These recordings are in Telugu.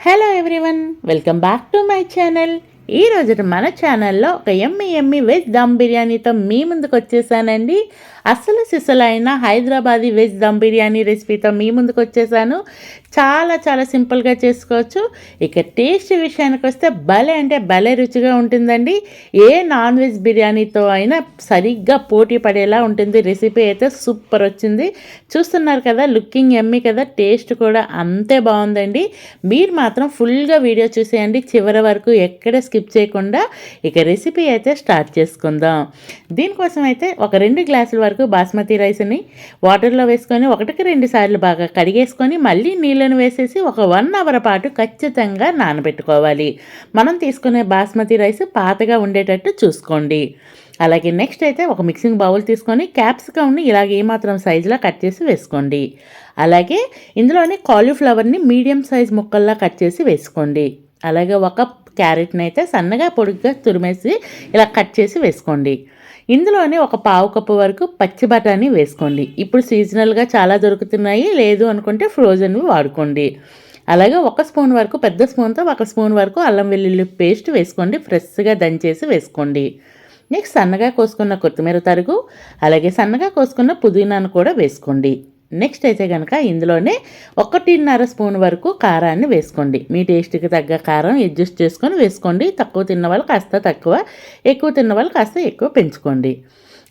Hello everyone welcome back to my channel ఈ రోజున మన ఛానల్లో ఒక ఎమ్మి ఎమ్మి వెజ్ దమ్ బిర్యానీతో మీ ముందుకు వచ్చేసానండి. అసలు సిసలైన హైదరాబాదీ వెజ్ దమ్ బిర్యానీ రెసిపీతో మీ ముందుకు వచ్చేసాను. చాలా చాలా సింపుల్గా చేసుకోవచ్చు. ఇక టేస్ట్ విషయానికి వస్తే భలే అంటే భలే రుచిగా ఉంటుందండి. ఏ నాన్ వెజ్ బిర్యానీతో అయినా సరిగ్గా పోటీ పడేలా ఉంటుంది. రెసిపీ అయితే సూపర్ వచ్చింది. చూస్తున్నారు కదా లుకింగ్ ఎమ్మి కదా టేస్ట్ కూడా అంతే బాగుందండి. మీరు మాత్రం ఫుల్గా వీడియో చూసేయండి. చివరి వరకు ఎక్కడ స్కిప్ చేయకుండా ఇక రెసిపీ అయితే స్టార్ట్ చేసుకుందాం. దీనికోసం అయితే ఒక రెండు గ్లాసుల వరకు బాస్మతి రైస్ని వాటర్లో వేసుకొని ఒకటికి రెండు సార్లు బాగా కడిగేసుకొని మళ్ళీ నీళ్ళను వేసేసి ఒక వన్ అవర్ పాటు ఖచ్చితంగా నానబెట్టుకోవాలి. మనం తీసుకునే బాస్మతి రైస్ పాతగా ఉండేటట్టు చూసుకోండి. అలాగే నెక్స్ట్ అయితే ఒక మిక్సింగ్ బౌల్ తీసుకొని క్యాప్సికమ్ని ఇలాగ ఏమాత్రం సైజులో కట్ చేసి వేసుకోండి. అలాగే ఇందులోనే కాలీఫ్లవర్ని మీడియం సైజ్ ముక్కల్లా కట్ చేసి వేసుకోండి. అలాగే ఒక క్యారెట్ని అయితే సన్నగా పొడుగ్గా తురిమేసి ఇలా కట్ చేసి వేసుకోండి. ఇందులోనే ఒక పావు కప్పు వరకు పచ్చి బఠానీ వేసుకోండి. ఇప్పుడు సీజనల్గా చాలా దొరుకుతున్నాయి. లేదు అనుకుంటే ఫ్రోజన్వి వాడుకోండి. అలాగే ఒక స్పూన్ వరకు పెద్ద స్పూన్తో ఒక స్పూన్ వరకు అల్లం వెల్లుల్లి పేస్ట్ వేసుకోండి. ఫ్రెష్గా దంచేసి వేసుకోండి. నెక్స్ట్ సన్నగా కోసుకున్న కొత్తిమీర తరుగు అలాగే సన్నగా కోసుకున్న పుదీనాను కూడా వేసుకోండి. నెక్స్ట్ అయితే కనుక ఇందులోనే ఒకటిన్నర స్పూన్ వరకు కారాన్ని వేసుకోండి. మీ టేస్ట్కి తగ్గ కారం అడ్జస్ట్ చేసుకొని వేసుకోండి. తక్కువ తిన్న వాళ్ళు కాస్త తక్కువ ఎక్కువ తిన్న వాళ్ళు కాస్త ఎక్కువ పెంచుకోండి.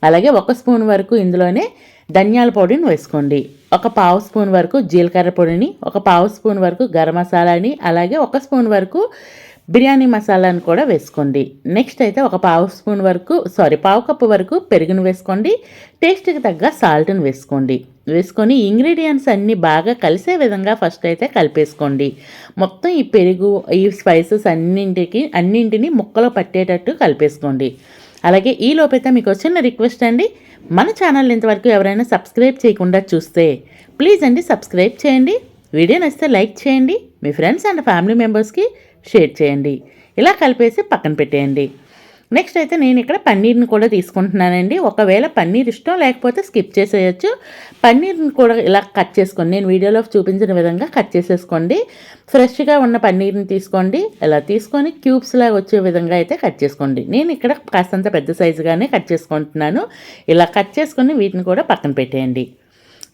అలాగే ఒక స్పూన్ వరకు ఇందులోనే ధనియాల పొడిని వేసుకోండి. ఒక పావు స్పూన్ వరకు జీలకర్ర పొడిని ఒక పావు స్పూన్ వరకు గరం మసాలాని అలాగే ఒక స్పూన్ వరకు బిర్యానీ మసాలాను కూడా వేసుకోండి. నెక్స్ట్ అయితే ఒక పావు స్పూన్ వరకు సారీ పావు కప్పు వరకు పెరుగును వేసుకోండి. టేస్ట్కి తగ్గ సాల్ట్ని వేసుకోండి. వేసుకొని ఇంగ్రీడియంట్స్ అన్నీ బాగా కలిసే విధంగా ఫస్ట్ అయితే కలిపేసుకోండి. మొత్తం ఈ పెరుగు ఈ స్పైసెస్ అన్నింటికి అన్నింటినీ ముక్కలో పట్టేటట్టు కలిపేసుకోండి. అలాగే ఈ లోపైతే మీకు వచ్చిన రిక్వెస్ట్ అండి. మన ఛానల్ ఇంతవరకు ఎవరైనా సబ్స్క్రైబ్ చేయకుండా చూస్తే ప్లీజ్ అండి సబ్స్క్రైబ్ చేయండి. వీడియో నచ్చితే లైక్ చేయండి. మీ ఫ్రెండ్స్ అండ్ ఫ్యామిలీ మెంబర్స్కి షేర్ చేయండి. ఇలా కలిపేసి పక్కన పెట్టేయండి. నెక్స్ట్ అయితే నేను ఇక్కడ పన్నీర్ని కూడా తీసుకుంటున్నానండి. ఒకవేళ పన్నీర్ ఇష్టం లేకపోతే స్కిప్ చేసేయచ్చు. పన్నీర్ని కూడా ఇలా కట్ చేసుకోండి. నేను వీడియోలో చూపించిన విధంగా కట్ చేసేసుకోండి. ఫ్రెష్గా ఉన్న పన్నీర్ని తీసుకోండి. ఇలా తీసుకొని క్యూబ్స్ లాగా వచ్చే విధంగా అయితే కట్ చేసుకోండి. నేను ఇక్కడ కాస్తంత పెద్ద సైజుగానే కట్ చేసుకుంటున్నాను. ఇలా కట్ చేసుకొని వీటిని కూడా పక్కన పెట్టేయండి.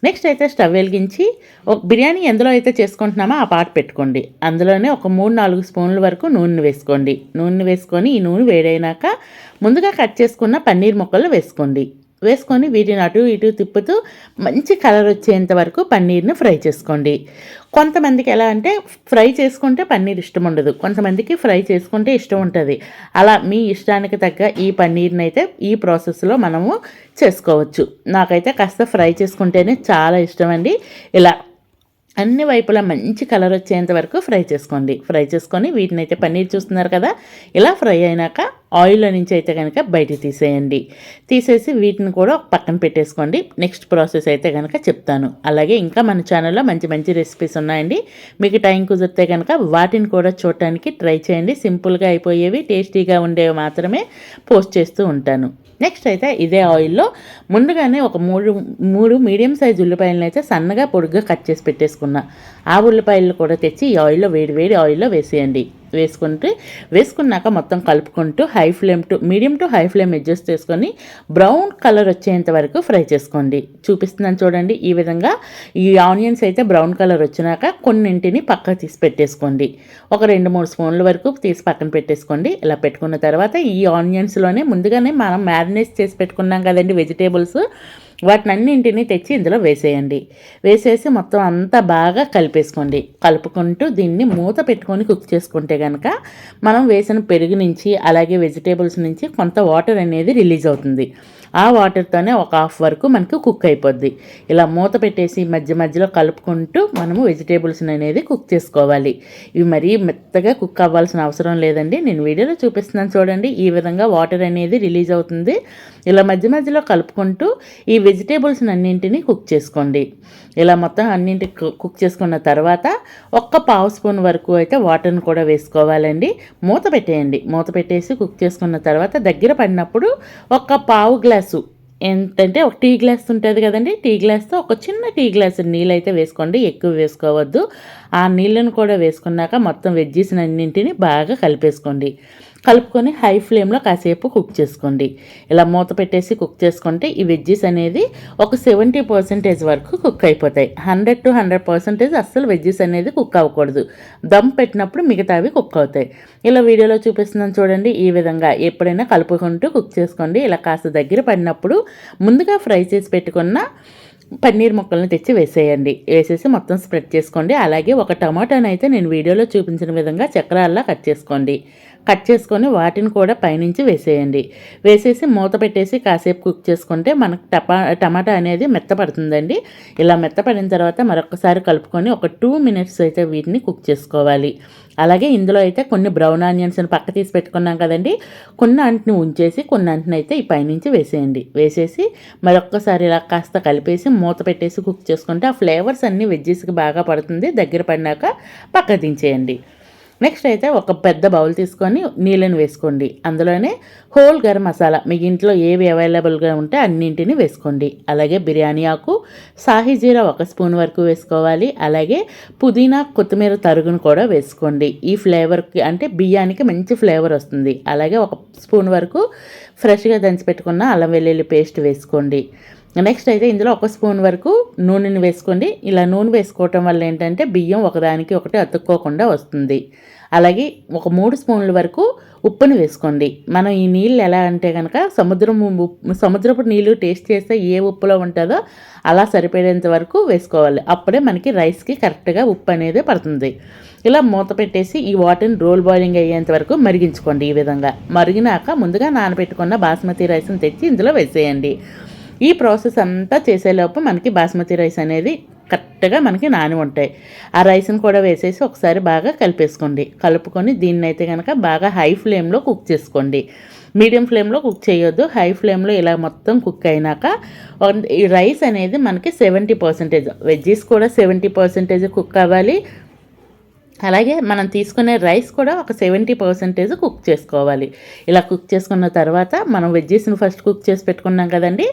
నెక్స్ట్ అయితే స్టవ్ వెలిగించి ఒక బిర్యానీ ఎందులో అయితే చేసుకుంటున్నామో ఆ పాట పెట్టుకోండి. అందులోనే ఒక మూడు నాలుగు స్పూన్ల వరకు నూనె వేసుకోండి. నూనె వేసుకొని ఈ నూనె వేడైనాక ముందుగా కట్ చేసుకున్న పన్నీర్ ముక్కలు వేసుకోండి. వేసుకొని వీటిని అటు ఇటు తిప్పుతూ మంచి కలర్ వచ్చేంత వరకు పన్నీర్ని ఫ్రై చేసుకోండి. కొంతమందికి ఎలా అంటే ఫ్రై చేసుకుంటే పన్నీర్ ఇష్టం ఉండదు. కొంతమందికి ఫ్రై చేసుకుంటే ఇష్టం ఉంటుంది. అలా మీ ఇష్టానికి తగ్గ ఈ పన్నీర్ని అయితే ఈ ప్రాసెస్లో మనము చేసుకోవచ్చు. నాకైతే కాస్త ఫ్రై చేసుకుంటేనే చాలా ఇష్టం అండి. ఇలా అన్ని వైపులా మంచి కలర్ వచ్చేంత వరకు ఫ్రై చేసుకోండి. ఫ్రై చేసుకొని వీటిని అయితే పన్నీర్ చూస్తున్నారు కదా ఇలా ఫ్రై అయినాక ఆయిల్లో నుంచి అయితే కనుక బయటికి తీసేయండి. తీసేసి వీటిని కూడా పక్కన పెట్టేసుకోండి. నెక్స్ట్ ప్రాసెస్ అయితే కనుక చెప్తాను. అలాగే ఇంకా మన ఛానల్లో మంచి మంచి రెసిపీస్ ఉన్నాయండి. మీకు టైం కుదిరితే కనుక వాటిని కూడా చూడటానికి ట్రై చేయండి. సింపుల్గా అయిపోయేవి టేస్టీగా ఉండేవి మాత్రమే పోస్ట్ చేస్తూ ఉంటాను. నెక్స్ట్ అయితే ఇదే ఆయిల్లో ముందుగానే ఒక మూడు మూడు మీడియం సైజ్ ఉల్లిపాయలను అయితే సన్నగా పొడుగ్గా కట్ చేసి పెట్టేసుకున్నా. ఆ ఉల్లిపాయలు కూడా తెచ్చి ఈ ఆయిల్లో వేడి వేడి ఆయిల్లో వేసేయండి. వేసుకుంటే వేసుకున్నాక మొత్తం కలుపుకుంటూ high flame to medium to high flame adjust చేసుకొని బ్రౌన్ కలర్ వచ్చేంత వరకు ఫ్రై చేసుకోండి. చూపిస్తున్నాను చూడండి ఈ విధంగా ఈ ఆనియన్స్ అయితే బ్రౌన్ కలర్ వచ్చినాక కొన్నింటిని పక్క తీసి పెట్టేసుకోండి. ఒక రెండు మూడు స్పూన్ల వరకు తీసి పక్కన పెట్టేసుకోండి. ఇలా పెట్టుకున్న తర్వాత ఈ ఆనియన్స్లోనే ముందుగానే మనం మ్యారినేట్ చేసి పెట్టుకున్నాం కదండి వెజిటేబుల్స్ వాటిని అన్నింటినీ తెచ్చి ఇందులో వేసేయండి. వేసేసి మొత్తం అంతా బాగా కలిపేసుకోండి. కలుపుకుంటూ దీన్ని మూత పెట్టుకొని కుక్ చేసుకుంటే కనుక మనం వేసిన పెరుగు నుంచి అలాగే వెజిటేబుల్స్ నుంచి కొంత వాటర్ అనేది రిలీజ్ అవుతుంది. ఆ వాటర్తోనే ఒక హాఫ్ వరకు మనకు కుక్ అయిపోద్ది. ఇలా మూత పెట్టేసి మధ్య మధ్యలో కలుపుకుంటూ మనము వెజిటేబుల్స్ అనేది కుక్ చేసుకోవాలి. ఇవి మరీ మెత్తగా కుక్ అవ్వాల్సిన అవసరం లేదండి. నేను వీడియోలో చూపిస్తున్నాను చూడండి. ఈ విధంగా వాటర్ అనేది రిలీజ్ అవుతుంది. ఇలా మధ్య మధ్యలో కలుపుకుంటూ ఈ వెజిటేబుల్స్ అన్నింటినీ కుక్ చేసుకోండి. ఇలా మొత్తం అన్నింటి కుక్ చేసుకున్న తర్వాత ఒక్క పావు స్పూన్ వరకు అయితే వాటర్ని కూడా వేసుకోవాలండి. మూత పెట్టేయండి. మూత పెట్టేసి కుక్ చేసుకున్న తర్వాత దగ్గర పడినప్పుడు ఒక్క పావు గ్లాసు ఎంతంటే ఒక టీ గ్లాస్ ఉంటుంది కదండి టీ గ్లాస్తో ఒక చిన్న టీ గ్లాస్ నీళ్ళు అయితే వేసుకోండి. ఎక్కువ వేసుకోవద్దు. ఆ నీళ్ళను కూడా వేసుకున్నాక మొత్తం వెజ్జీస్ అన్నింటిని బాగా కలిపేసుకోండి. కలుపుకొని హై ఫ్లేమ్లో కాసేపు కుక్ చేసుకోండి. ఇలా మూత పెట్టేసి కుక్ చేసుకుంటే ఈ వెజ్జీస్ అనేది ఒక సెవెంటీ పర్సెంటేజ్ వరకు కుక్ అయిపోతాయి. హండ్రెడ్ టు హండ్రెడ్ పర్సెంటేజ్ అస్సలు వెజ్జీస్ అనేది కుక్ అవ్వకూడదు. దమ్ పెట్టినప్పుడు మిగతావి కుక్ అవుతాయి. ఇలా వీడియోలో చూపిస్తున్నాను చూడండి ఈ విధంగా ఎప్పుడైనా కలుపుకుంటూ కుక్ చేసుకోండి. ఇలా కాస్త దగ్గర పడినప్పుడు ముందుగా ఫ్రై చేసి పెట్టుకున్న పన్నీర్ ముక్కలను తెచ్చి వేసేయండి. వేసేసి మొత్తం స్ప్రెడ్ చేసుకోండి. అలాగే ఒక టమాటాను అయితే నేను వీడియోలో చూపించిన విధంగా చక్రాల్లా కట్ చేసుకోండి. కట్ చేసుకొని వాటిని కూడా పైనుంచి వేసేయండి. వేసేసి మూత పెట్టేసి కాసేపు కుక్ చేసుకుంటే మనకు టపా టమాటా అనేది మెత్తపడుతుందండి. ఇలా మెత్తపడిన తర్వాత మరొకసారి కలుపుకొని ఒక టూ మినిట్స్ అయితే వీటిని కుక్ చేసుకోవాలి. అలాగే ఇందులో అయితే కొన్ని బ్రౌన్ ఆనియన్స్ని పక్క తీసి పెట్టుకున్నాం కదండి. కొన్ని అంటిని ఉంచేసి కొన్ని అంటిని అయితే ఈ పైనుంచి వేసేయండి. వేసేసి మరొక్కసారి ఇలా కాస్త కలిపేసి మూత పెట్టేసి కుక్ చేసుకుంటే ఆ ఫ్లేవర్స్ అన్నీ వెజ్జెస్కి బాగా పడుతుంది. దగ్గర పడినాక పక్క దించేయండి. నెక్స్ట్ అయితే ఒక పెద్ద బౌల్ తీసుకొని నీళ్ళని వేసుకోండి. అందులోనే హోల్ గరం మసాలా మీ ఇంట్లో ఏవి అవైలబుల్గా ఉంటే అన్నింటిని వేసుకోండి. అలాగే బిర్యానీ ఆకు సాహి జీరా ఒక స్పూన్ వరకు వేసుకోవాలి. అలాగే పుదీనా కొత్తిమీర తరుగును కూడా వేసుకోండి. ఈ ఫ్లేవర్కి అంటే బియ్యానికి మంచి ఫ్లేవర్ వస్తుంది. అలాగే ఒక స్పూన్ వరకు ఫ్రెష్గా దంచి పెట్టుకున్న అల్లం వెల్లుల్లి పేస్ట్ వేసుకోండి. నెక్స్ట్ అయితే ఇందులో ఒక స్పూన్ వరకు నూనెని వేసుకోండి. ఇలా నూనె వేసుకోవటం వల్ల ఏంటంటే బియ్యం ఒకదానికి ఒకటి అతుక్కోకుండా వస్తుంది. అలాగే ఒక మూడు స్పూన్ల వరకు ఉప్పుని వేసుకోండి. మనం ఈ నీళ్ళు ఎలా అంటే కనుక సముద్రం సముద్రపు నీళ్ళు టేస్ట్ చేస్తే ఏ ఉప్పులో ఉంటుందో అలా సరిపడేంత వరకు వేసుకోవాలి. అప్పుడే మనకి రైస్కి కరెక్ట్గా ఉప్పు అనేది పడుతుంది. ఇలా మూత పెట్టేసి ఈ వాటర్ని రోల్ బాయిలింగ్ అయ్యేంత వరకు మరిగించుకోండి ఈ విధంగా. మరిగినాక ముందుగా నానబెట్టుకున్న బాస్మతి రైస్ని తెచ్చి ఇందులో వేసేయండి. ఈ ప్రాసెస్ అంతా చేసేలోపు మనకి బాస్మతి రైస్ అనేది కరెక్ట్గా మనకి నాని ఉంటాయి. ఆ రైస్ని కూడా వేసేసి ఒకసారి బాగా కలిపేసుకోండి. కలుపుకొని దీన్ని అయితే కనుక బాగా హై ఫ్లేమ్లో కుక్ చేసుకోండి. మీడియం ఫ్లేమ్లో కుక్ చేయొద్దు. హై ఫ్లేమ్లో ఇలా మొత్తం కుక్ అయినాక ఈ రైస్ అనేది మనకి సెవెంటీ పర్సెంటేజ్ వెజ్జీస్ కూడా సెవెంటీ పర్సెంటేజ్ కుక్ అవ్వాలి. అలాగే మనం తీసుకునే రైస్ కూడా ఒక సెవెంటీ పర్సెంటేజ్ కుక్ చేసుకోవాలి. ఇలా కుక్ చేసుకున్న తర్వాత మనం వెజ్జెస్ని ఫస్ట్ కుక్ చేసి పెట్టుకున్నాం కదండి.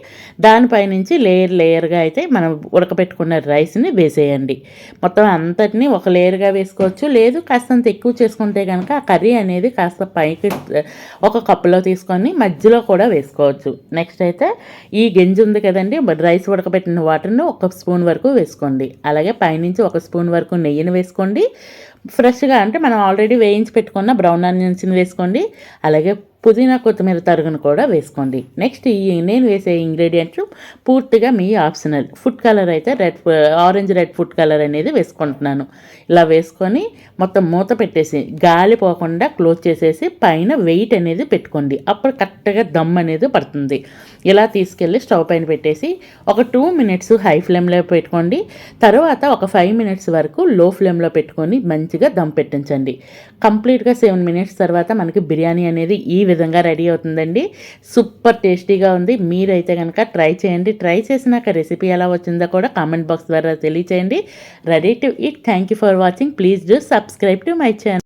దానిపై నుంచి లేయర్ లేయర్గా అయితే మనం ఉడకపెట్టుకున్న రైస్ని వేసేయండి. మొత్తం అంతటిని ఒక లేయర్గా వేసుకోవచ్చు. లేదు కాస్తంత ఎక్కువ చేసుకుంటే కనుక ఆ కర్రీ అనేది కాస్త పైకి ఒక కప్పులో తీసుకొని మధ్యలో కూడా వేసుకోవచ్చు. నెక్స్ట్ అయితే ఈ గెంజి ఉంది కదండి. రైస్ ఉడకబెట్టిన వాటర్ని ఒక స్పూన్ వరకు వేసుకోండి. అలాగే పైనుంచి ఒక స్పూన్ వరకు నెయ్యిని వేసుకోండి. ఫ్రెష్గా అంటే మనం ఆల్రెడీ వేయించి పెట్టుకున్న బ్రౌన్ ఆనియన్స్ని వేసుకోండి. అలాగే పుదీనా కొత్తిమీర తరుగును కూడా వేసుకోండి. నెక్స్ట్ ఈ నేను వేసే ఇంగ్రీడియంట్స్ పూర్తిగా మీ ఆప్షనల్. ఫుడ్ కలర్ అయితే red orange red food colour అనేది వేసుకుంటున్నాను. ఇలా వేసుకొని మొత్తం మూత పెట్టేసి గాలి పోకుండా క్లోజ్ చేసేసి పైన వెయిట్ అనేది పెట్టుకోండి. అప్పుడు కరెక్ట్గా దమ్ అనేది పడుతుంది. ఇలా తీసుకెళ్ళి స్టవ్ పైన పెట్టేసి ఒక టూ మినిట్స్ హై ఫ్లేమ్లో పెట్టుకోండి. తర్వాత ఒక ఫైవ్ మినిట్స్ వరకు లో ఫ్లేమ్లో పెట్టుకొని మంచిగా దమ్ పెట్టించండి. కంప్లీట్గా సెవెన్ మినిట్స్ తర్వాత మనకి బిర్యానీ అనేది ఈ విధంగా రెడీ అవుతుందండి. సూపర్ టేస్టీగా ఉంది. మీరైతే కనుక ట్రై చేయండి. ట్రై చేసినాక రెసిపీ ఎలా వచ్చిందో కూడా కామెంట్ బాక్స్ ద్వారా తెలియచేయండి. Ready to eat thank you for watching. Please do subscribe to my channel.